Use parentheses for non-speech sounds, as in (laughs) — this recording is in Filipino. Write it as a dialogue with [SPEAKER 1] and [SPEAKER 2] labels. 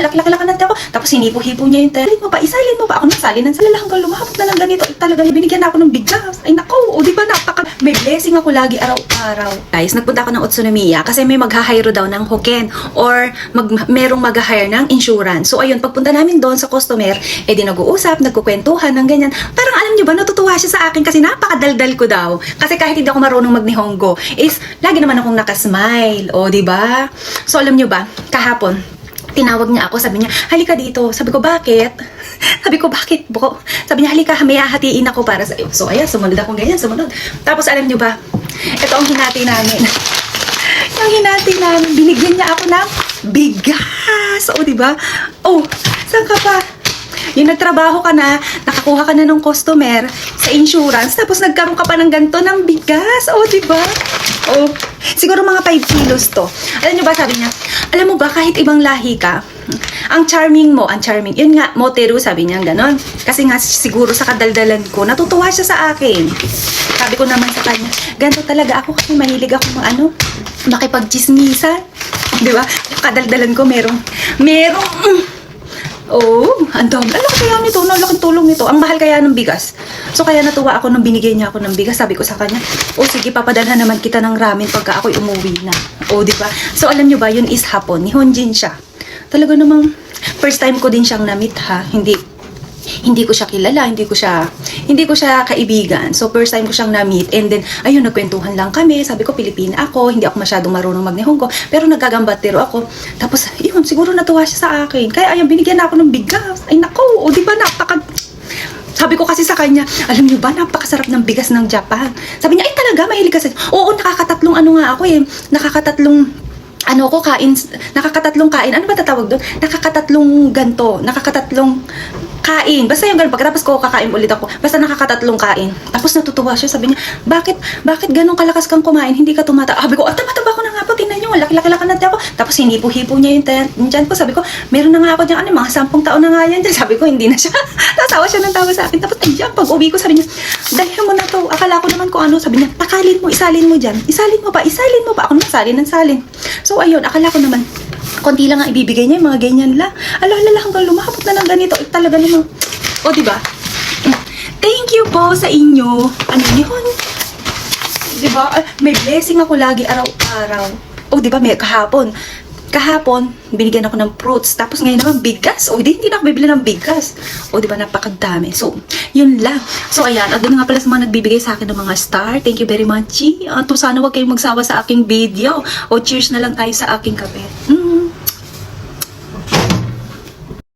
[SPEAKER 1] laki-laki lang ako. Tapos hinipo-hipo niya yung talent mo pa, isalin mo pa. Ako nagsali ng salala hanggang lumahapot na lang ganito. Talaga, binigyan ako ng bigas. Ay, nako, o di ba napaka, may blessing ako lagi araw-araw. Guys, nagpunta ako ng Utsunomiya kasi may mag-hire daw ng hoken or mag, merong mag-hire ng insurance. So, ayun, pagpunta namin doon sa customer, eh di nag-uusap, nagkukwentuhan ng ganyan. Parang alam nyo ba, natutuwa siya sa akin kasi napakadaldal ko daw. Kasi kahit hindi ako marunong mag-nihongo, is lagi naman akong nakasmile. O, di ba? So, alam nyo ba, kahapon, tinawag niya ako, sabi niya, halika dito. Sabi ko, bakit? (laughs) Sabi ko, bakit bro? Sabi niya, halika, may hahatiin ako para sa iyo. So, ayan, sumunod akong ganyan, sumunod. Tapos, alam niyo ba, ito ang hinati namin. (laughs) yung hinati namin, binigyan niya ako ng bigas. O, di ba? Oh, saan ka pa? Yung nagtrabaho ka na, nakakuha ka na ng customer sa insurance, tapos nagkaroon ka pa ng ganito ng bigas. O, di ba? O, siguro mga 5 kilos to. Alam niyo ba, sabi niya, alam mo ba, kahit ibang lahi ka, ang charming mo, ang charming, yun nga, Moteru, sabi niya, ganon. Kasi nga, siguro sa kadaldalan ko, natutuwa siya sa akin. Sabi ko naman sa kanya, ganito talaga ako kasi mahilig ako mga ano, makipagchismisan. Di ba? Kadaldalan ko, merong, merong, mm, Oh, ang dami. Laki kaya nito, ang laking tulong nito. Ang mahal kaya ng bigas. So kaya natuwa ako nung binigay niya ako ng bigas. Sabi ko sa kanya, oh sige, papadalhan naman kita ng ramen pagka ako'y umuwi na. Oh, di ba? So alam niyo ba, yun is hapon. Ni Honjin siya. Talaga namang first time ko din siyang na-meet ha. Hindi hindi ko siya kilala, hindi ko siya hindi ko siya kaibigan. So first time ko siyang na-meet and then ayun nagkwentuhan lang kami. Sabi ko Pilipina ako, hindi ako masyadong marunong magnihongo, pero nagagambatero ako. Tapos yun, siguro natuwa siya sa akin. Kaya ayun binigyan na ako ng bigas. Ay nako, o di ba napaka sabi ko kasi sa kanya, alam niyo ba, napakasarap ng bigas ng Japan. Sabi niya, ay talaga, mahilig ka sa... Oo, nakakatatlong ano nga ako eh. Nakakatatlong ano ko kain, nakakatatlong kain. Ano ba tatawag doon? Nakakatatlong ganto, nakakatatlong kain. Basta yung ganun. Pagkatapos ko kakain ulit ako. Basta nakakatatlong kain. Tapos natutuwa siya. Sabi niya, bakit, bakit ganun kalakas kang kumain? Hindi ka tumata. Ah, Sabi ko, ah, tama-tama ko na nga po. Tingnan niyo, laki-laki lang natin ako. Tapos hinipo-hipo niya yung, tiyan ko. Sabi ko, meron na nga ako dyan. Ano, mga sampung taon na nga yan. dyan. (laughs) Sabi ko, hindi na siya. (laughs) Tasawa siya ng tawa sa akin. Tapos, ayyan, pag uwi ko, sabi niya, dahil mo na to. Akala ko naman kung ano. Sabi niya, takalin mo, isalin mo dyan. Isalin mo pa, isalin mo pa. Ako naman, salin ng salin. So, ayun, akala ko naman, konti lang ang ibibigay niya, mga ganyan lang. Ala, ala, hanggang lumahapot na ng ganito. Eh, talaga namang, o, di ba? Thank you po sa inyo. Ano yun? Di ba? Ah, May blessing ako lagi araw-araw. O, di ba? May kahapon. Kahapon, binigyan ako ng fruits. Tapos ngayon naman, bigas. O, di, hindi na ako bibili ng bigas. O, di ba? Napakadami. So, yun lang. So, ayan. At doon nga pala sa mga nagbibigay sa akin ng mga star. Thank you very much. At sana wag kayong magsawa sa aking video. O, cheers na lang tayo sa aking kape. Mm.